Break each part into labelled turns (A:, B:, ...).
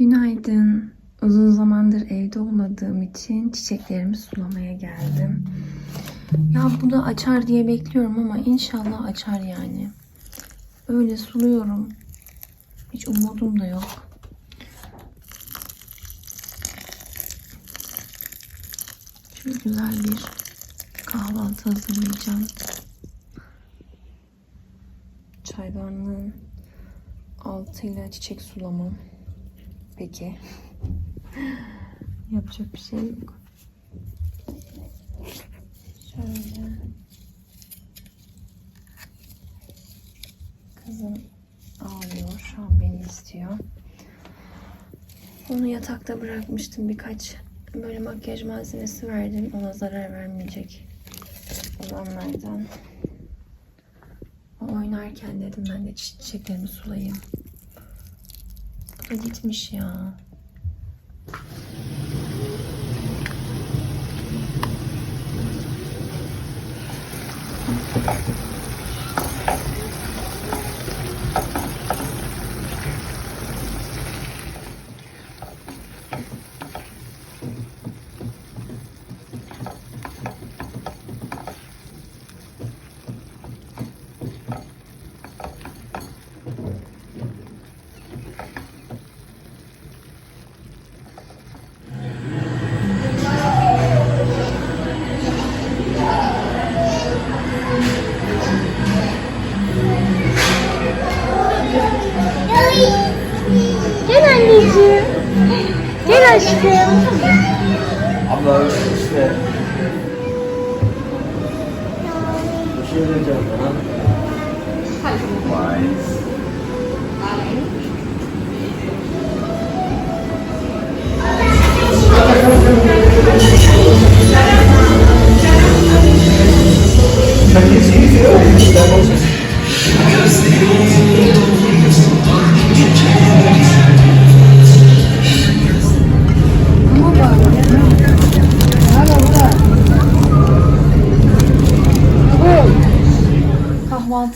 A: Günaydın. Uzun zamandır evde olmadığım için çiçeklerimi sulamaya geldim. Ya bu da açar diye bekliyorum ama inşallah açar yani. Öyle suluyorum. Hiç umudum da yok. Şöyle güzel bir kahvaltı hazırlayacağım. Çaydanlığın altıyla çiçek sulamam. Peki. Yapacak bir şey yok. Şöyle. Kızım ağlıyor. Şu an beni istiyor. Onu yatakta bırakmıştım. Birkaç böyle makyaj malzemesi verdim. Ona zarar vermeyecek olanlardan. O oynarken dedim ben de çi- çiçeklerimi sulayayım. Bu da gitmiş ya.
B: Gel
C: eyes.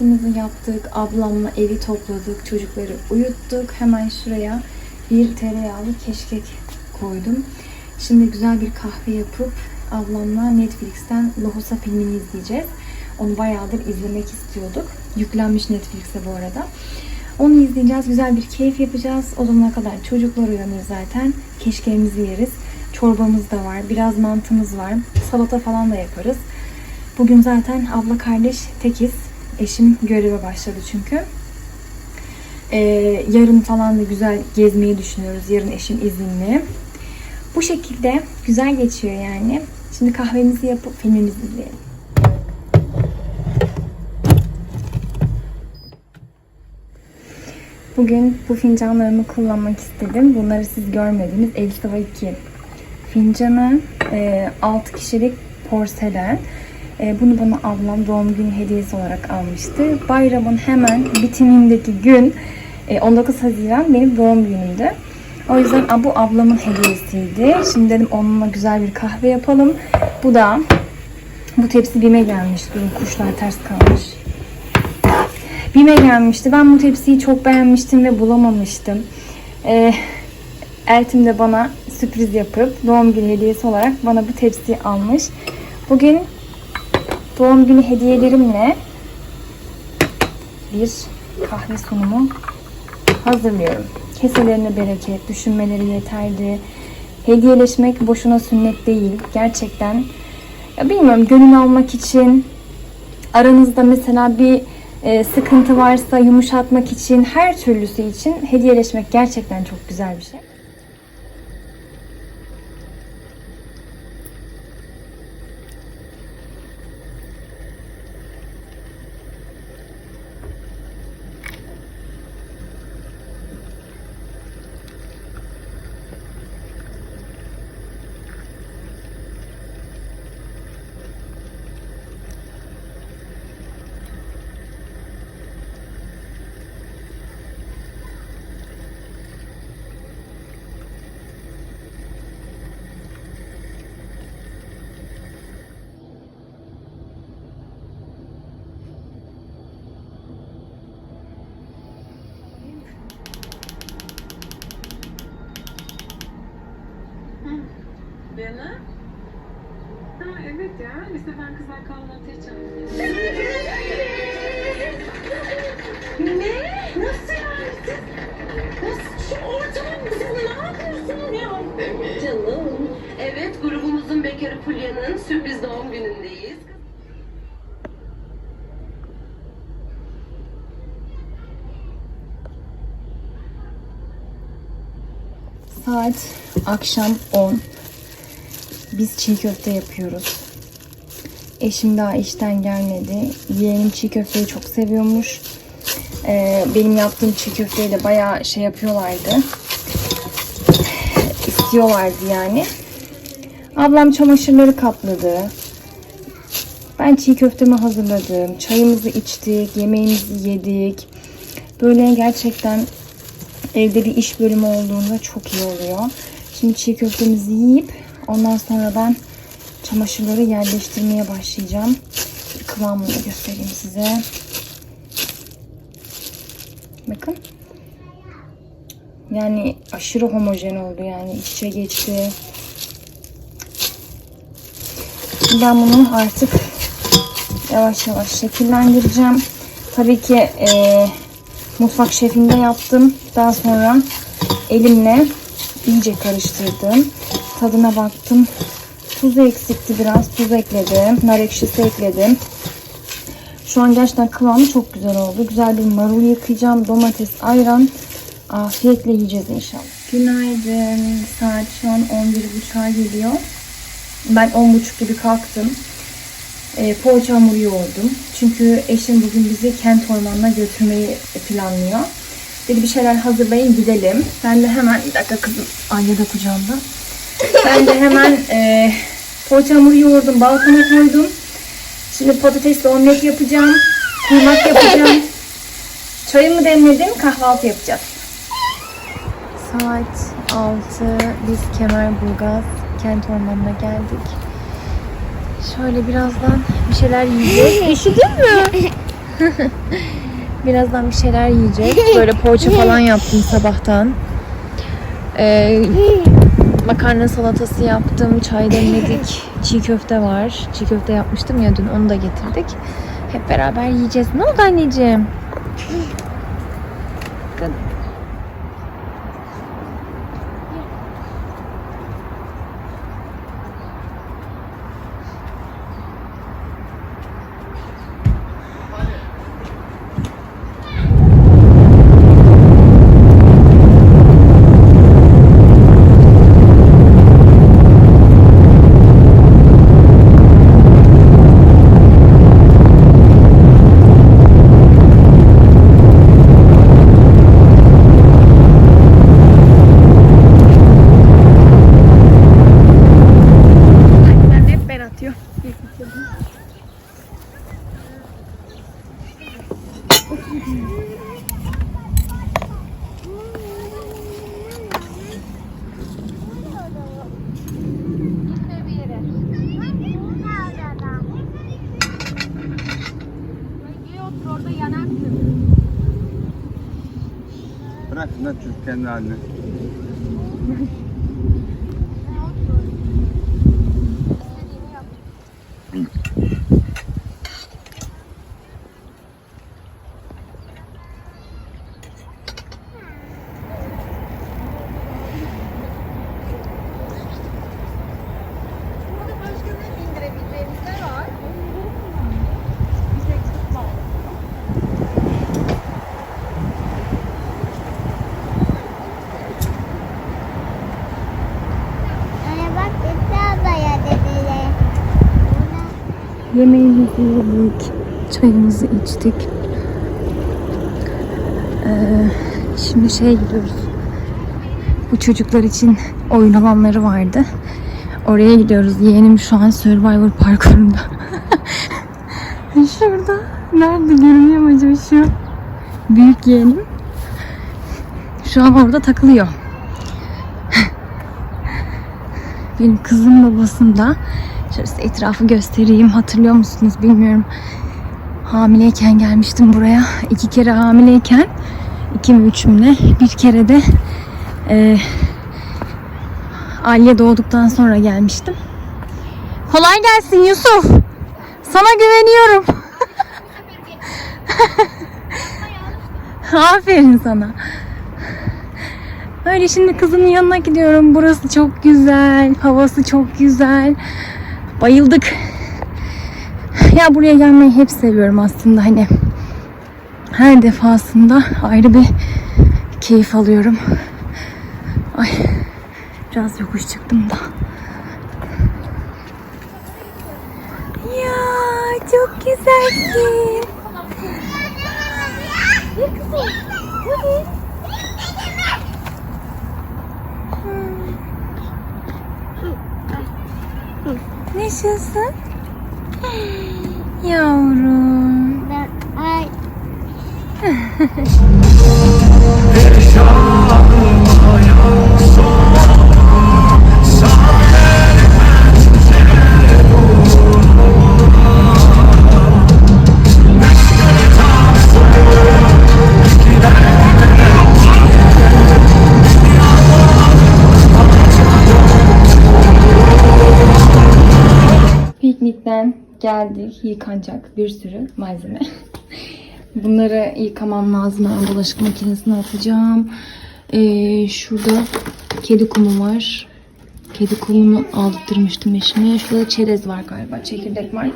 A: Kahvaltımızı yaptık, ablamla evi topladık, çocukları uyuttuk. Hemen şuraya bir tereyağlı keşkek koydum. Şimdi güzel bir kahve yapıp ablamla Netflix'ten Lohusa filmini izleyeceğiz. Onu bayağıdır izlemek istiyorduk. Yüklenmiş Netflix'e bu arada. Onu izleyeceğiz, güzel bir keyif yapacağız. O zamana kadar çocuklar uyanır zaten. Keşkeğimizi yeriz. Çorbamız da var, biraz mantımız var. Salata falan da yaparız. Bugün zaten abla kardeş tekiz. Eşim göreve başladı çünkü. Ee, yarın falan da güzel gezmeyi düşünüyoruz. Yarın eşim izinli. Bu şekilde güzel geçiyor yani. Şimdi kahvemizi yapıp filmimizi izleyelim. Bugün bu fincanlarımı kullanmak istedim. Bunları siz görmediniz. Elisa 2 fincanı, 6 kişilik porselen. E, bunu bana ablam doğum günü hediyesi olarak almıştı. Bayramın hemen bitimindeki gün e, 19 Haziran benim doğum günümdü. O yüzden bu ablamın hediyesiydi. Şimdi dedim onunla güzel bir kahve yapalım. Bu da bu tepsi bime gelmiş. Durun kuşlar ters kalmış. Bime gelmişti. Ben bu tepsiyi çok beğenmiştim ve bulamamıştım. E, Eltim de bana sürpriz yapıp doğum günü hediyesi olarak bana bu tepsiyi almış. Bugün doğum günü hediyelerimle bir kahve sunumu hazırlıyorum. Keselerine bereket, düşünmeleri yeterli. Hediyeleşmek boşuna sünnet değil. Gerçekten ya bilmiyorum gönül almak için aranızda mesela bir e, sıkıntı varsa yumuşatmak için her türlüsü için hediyeleşmek gerçekten çok güzel bir şey.
D: Pollyanna? Ha evet ya. Lise ben kızlar kahvaltı içeceğim. ne? Nasıl yani? Siz, nasıl şu ortamın siz ne yapıyorsunuz ya? Canım. Evet grubumuzun bekarı Pollyana'nın sürpriz doğum günündeyiz.
A: Saat akşam 10. Biz çiğ köfte yapıyoruz. Eşim daha işten gelmedi. Yeğenim çiğ köfteyi çok seviyormuş. Ee, benim yaptığım çiğ köfteyi de bayağı şey yapıyorlardı. İstiyorlardı yani. Ablam çamaşırları katladı. Ben çiğ köftemi hazırladım. Çayımızı içtik, yemeğimizi yedik. Böyle gerçekten evde bir iş bölümü olduğunda çok iyi oluyor. Şimdi çiğ köftemizi yiyip ondan sonra ben çamaşırları yerleştirmeye başlayacağım. Kıvamını göstereyim size. Bakın. Yani aşırı homojen oldu yani iç içe geçti. Ben bunu artık yavaş yavaş şekillendireceğim. Tabii ki eee mutfak şefinde yaptım. Daha sonra elimle iyice karıştırdım. Tadına baktım. Tuzu eksikti biraz. Tuz ekledim. Nar ekşisi ekledim. Şu an gerçekten kıvamı çok güzel oldu. Güzel bir marul yıkayacağım. Domates, ayran. Afiyetle yiyeceğiz inşallah. Günaydın. Saat şu an 11.30'a geliyor. Ben 10.30 gibi kalktım. E, poğaça hamuru yoğurdum. Çünkü eşim bugün bizi kent ormanına götürmeyi planlıyor. Dedi bir şeyler hazırlayın gidelim. Ben de hemen bir dakika kızım Anya da kucağımda. Ben de hemen e, poğaça hamuru yoğurdum. Balkona koydum. Şimdi patatesli omlet yapacağım. Kuymak yapacağım. Çayımı demledim. Kahvaltı yapacağız. Saat 6. Biz Kemerburgaz kent ormanına geldik. Şöyle birazdan bir şeyler yiyeceğiz. Üşüdün mü? birazdan bir şeyler yiyeceğiz. Böyle poğaça falan yaptım sabahtan. Ee, makarna salatası yaptım. Çay demledik. Çiğ köfte var. Çiğ köfte yapmıştım ya dün onu da getirdik. Hep beraber yiyeceğiz. Ne oldu anneciğim? Ben hep ben atıyor.
C: Lan çocuk kendi haline.
A: Yemeğimizi yedik. Çayımızı içtik. Ee, şimdi şey gidiyoruz. Bu çocuklar için oyun alanları vardı. Oraya gidiyoruz. Yeğenim şu an Survivor parkurunda. Şurada. Nerede görünüyor mu acaba şu? Büyük yeğenim. Şu an orada takılıyor. Benim kızım babasında Şöyle etrafı göstereyim. Hatırlıyor musunuz bilmiyorum. Hamileyken gelmiştim buraya. İki kere hamileyken. iki mi üç mü? Bir kere de e, Aliye doğduktan sonra gelmiştim. Kolay gelsin Yusuf. Sana güveniyorum. Aferin sana. Öyle şimdi kızımın yanına gidiyorum. Burası çok güzel. Havası çok güzel. Bayıldık. Ya buraya gelmeyi hep seviyorum aslında hani. Her defasında ayrı bir keyif alıyorum. Ay biraz yokuş çıktım da. Ya çok güzelsin. Nasılsın? Yavrum.
B: Ben, ay,
A: geldik. Yıkanacak bir sürü malzeme. Bunları yıkamam lazım. Ben bulaşık makinesine atacağım. Ee, şurada kedi kumu var. Kedi kumunu aldırmıştım eşime. Şurada çerez var galiba. Çekirdek var.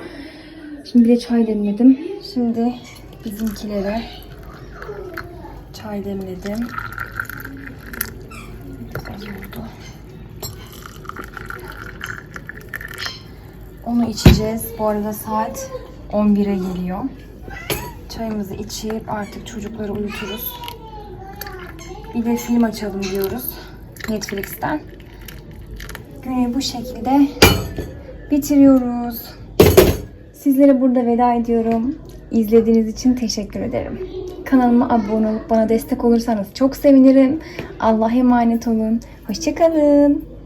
A: Şimdi bir de çay demledim. Şimdi bizimkilere çay demledim. Az oldu. Onu içeceğiz. Bu arada saat 11'e geliyor. Çayımızı içip artık çocukları uyuturuz. Bir de film açalım diyoruz. Netflix'ten. Günü bu şekilde bitiriyoruz. Sizlere burada veda ediyorum. İzlediğiniz için teşekkür ederim. Kanalıma abone olup bana destek olursanız çok sevinirim. Allah'a emanet olun. Hoşçakalın.